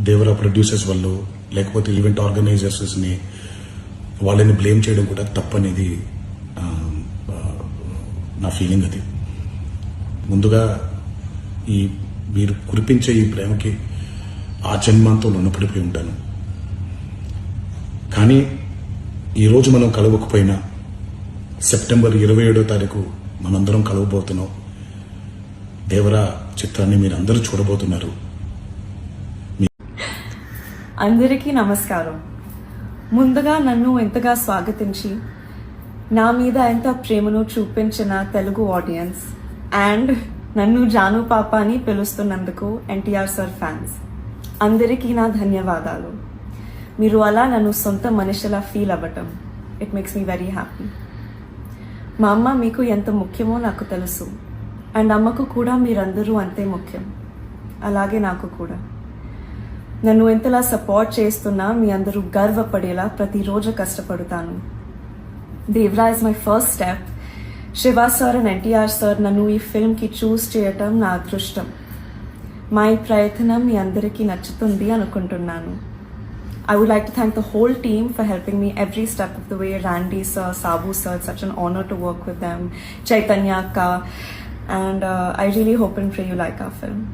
దేవర producers వాళ్ళు లేకపోతే event ఆర్గనైజర్స్ని వాళ్ళని బ్లేమ్ చేయడం కూడా తప్పనేది నా ఫీలింగ్ అది. ముందుగా ఈ మీరు కురిపించే ఈ ప్రేమకి ఆ జన్మాంతం రుణపడిపోయి ఉంటాను. కానీ ఈరోజు మనం కలవకపోయినా సెప్టెంబర్ ఇరవై ఏడో తారీఖు మనందరం కలవబోతున్నాం. దేవరా చిత్రాన్ని మీరు అందరూ చూడబోతున్నారు. అందరికీ నమస్కారం. ముందుగా నన్ను ఎంతగా స్వాగతించి నా మీద ఎంత ప్రేమను చూపించిన తెలుగు ఆడియన్స్ అండ్ నన్ను జాను పాప అని పిలుస్తున్నందుకు ఎన్టీఆర్ సార్ ఫ్యాన్స్ అందరికీ నా ధన్యవాదాలు. మీరు అలా నన్ను సొంత మనిషిలా ఫీల్ అవ్వటం it makes me very happy మా అమ్మ మీకు ఎంత ముఖ్యమో నాకు తెలుసు అండ్ అమ్మకు కూడా మీరందరూ అంతే ముఖ్యం. అలాగే నాకు కూడా. నన్ను ఎంతలా సపోర్ట్ చేస్తున్నా మీ అందరూ గర్వపడేలా ప్రతిరోజు కష్టపడతాను. Devara is my first step Shiva sir and NTR sir నన్ను ఈ ఫిల్మ్కి చూస్ చేయటం నా అదృష్టం. మై ప్రయత్నం మీ అందరికీ నచ్చుతుంది అనుకుంటున్నాను. I would like to thank the whole team for helping me every step of the way Randy sir Sabu sir such an honour to work with them Chaitanya అక్క and I really hope and free you like a film